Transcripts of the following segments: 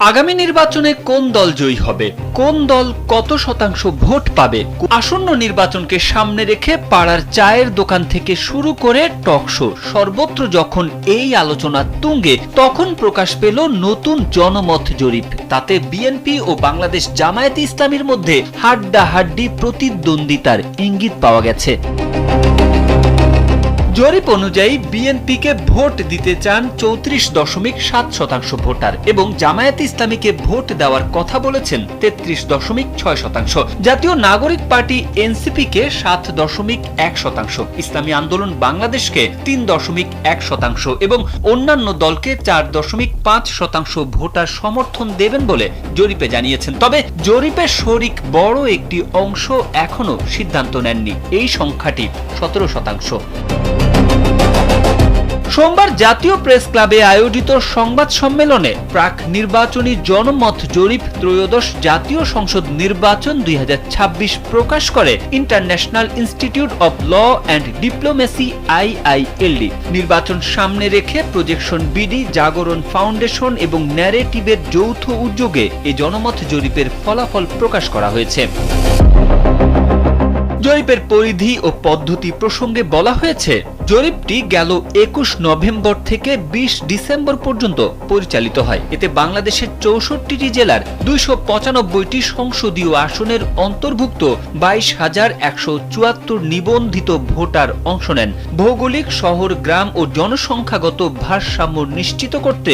আগামী নির্বাচনে কোন দল জয়ী হবে? কোন দল কত শতাংশ ভোট পাবে? আসন্ন নির্বাচনকে সামনে রেখে পাড়ার চায়ের দোকান থেকে শুরু করে টকশো সর্বত্র যখন এই আলোচনা তুঙ্গে, তখন প্রকাশ পেল নতুন জনমত জরিপ। তাতে বিএনপি ও বাংলাদেশ জামায়াত ইসলামীর মধ্যে হাড্ডাহাড্ডি প্রতিদ্বন্দ্বিতার ইঙ্গিত পাওয়া গেছে। জরিপ অনুযায়ী বিএনপিকে ভোট দিতে চান চৌত্রিশ দশমিক সাত শতাংশ ভোটার এবং জামায়াত ইসলামীকে ভোট দেওয়ার কথা বলেছেন তেত্রিশ দশমিক ছয় শতাংশ। জাতীয় নাগরিক পার্টি এনসিপিকে সাত দশমিক এক শতাংশ, ইসলামী আন্দোলন বাংলাদেশকে তিন দশমিক এক শতাংশ এবং অন্যান্য দলকে চার দশমিক পাঁচ শতাংশ ভোটার সমর্থন দেবেন বলে জরিপে জানিয়েছেন। তবে জরিপের শরিক বড় একটি অংশ এখনও সিদ্ধান্ত নেননি। এই সংখ্যাটি সতেরো শতাংশ। সোমবার জাতীয় প্রেস ক্লাবে আয়োজিত সংবাদ সম্মেলনে প্রাক নির্বাচনী জনমত জরিপ ত্রয়োদশ জাতীয় সংসদ নির্বাচন দুই হাজার ছাব্বিশ প্রকাশ করে international institute of law and diplomacy IILD. নির্বাচন সামনে রেখে প্রজেকশন বিডি, জাগরণ ফাউন্ডেশন এবং ন্যারেটিভের যৌথ উদ্যোগে এই জনমত জরিপের ফলাফল প্রকাশ করা হয়েছে। জরিপের পরিধি ও পদ্ধতি প্রসঙ্গে বলা হয়েছে জরিপটি গেল একুশ নভেম্বর থেকে বিশ ডিসেম্বর পর্যন্ত পরিচালিত হয়। এতে বাংলাদেশের চৌষট্টিটি জেলার দুইশো পঁচানব্বইটি সংসদীয় আসনের অন্তর্ভুক্ত বাইশ হাজার একশো চুয়াত্তর নিবন্ধিত ভোটার অংশ নেন। ভৌগোলিক শহর, গ্রাম ও জনসংখ্যাগত ভারসাম্য নিশ্চিত করতে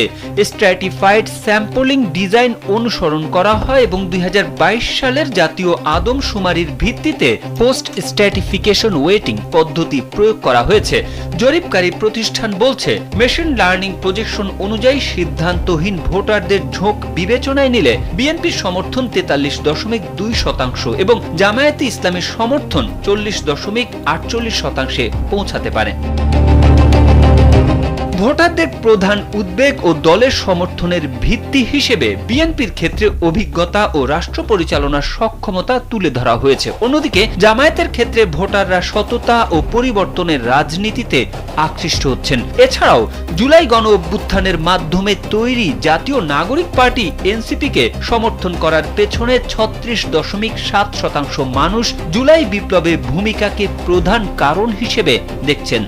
স্ট্র্যাটিফাইড স্যাম্পলিং ডিজাইন অনুসরণ করা হয় এবং দুই হাজার বাইশ সালের জাতীয় আদমশুমারির ভিত্তিতে পোস্ট স্ট্র্যাটিফিকেশন ওয়েটিং পদ্ধতি প্রয়োগ করা হয়েছে। জরিপকারী প্রতিষ্ঠান বলছে মেশিন লার্নিং প্রজেকশন অনুযায়ী সিদ্ধান্তহীন ভোটারদের ঝোঁক বিবেচনায় নিলে বিএনপির সমর্থন তেতাল্লিশ দশমিক দুই শতাংশ এবং জামায়াতি ইসলামের সমর্থন চল্লিশ দশমিক আটচল্লিশ শতাংশে পৌঁছাতে পারে। ভোটারদের প্রধান উদ্বেগ ও দলের সমর্থনের ভিত্তি হিসেবে বিএনপির ক্ষেত্রে অভিজ্ঞতা ও রাষ্ট্র পরিচালনার সক্ষমতা তুলে ধরা হয়েছে। অন্যদিকে, জামায়াতের ক্ষেত্রে ভোটাররা সততা ও পরিবর্তনের রাজনীতিতে আকৃষ্ট হচ্ছেন। এছাড়াও, জুলাই গণ অভ্যুত্থানের মাধ্যমে তৈরি জাতীয় নাগরিক পার্টি এনসিপিকে সমর্থন করার পেছনে ছত্রিশ দশমিক সাত শতাংশ মানুষ জুলাই বিপ্লবে ভূমিকাকে প্রধান কারণ হিসেবে দেখছেন।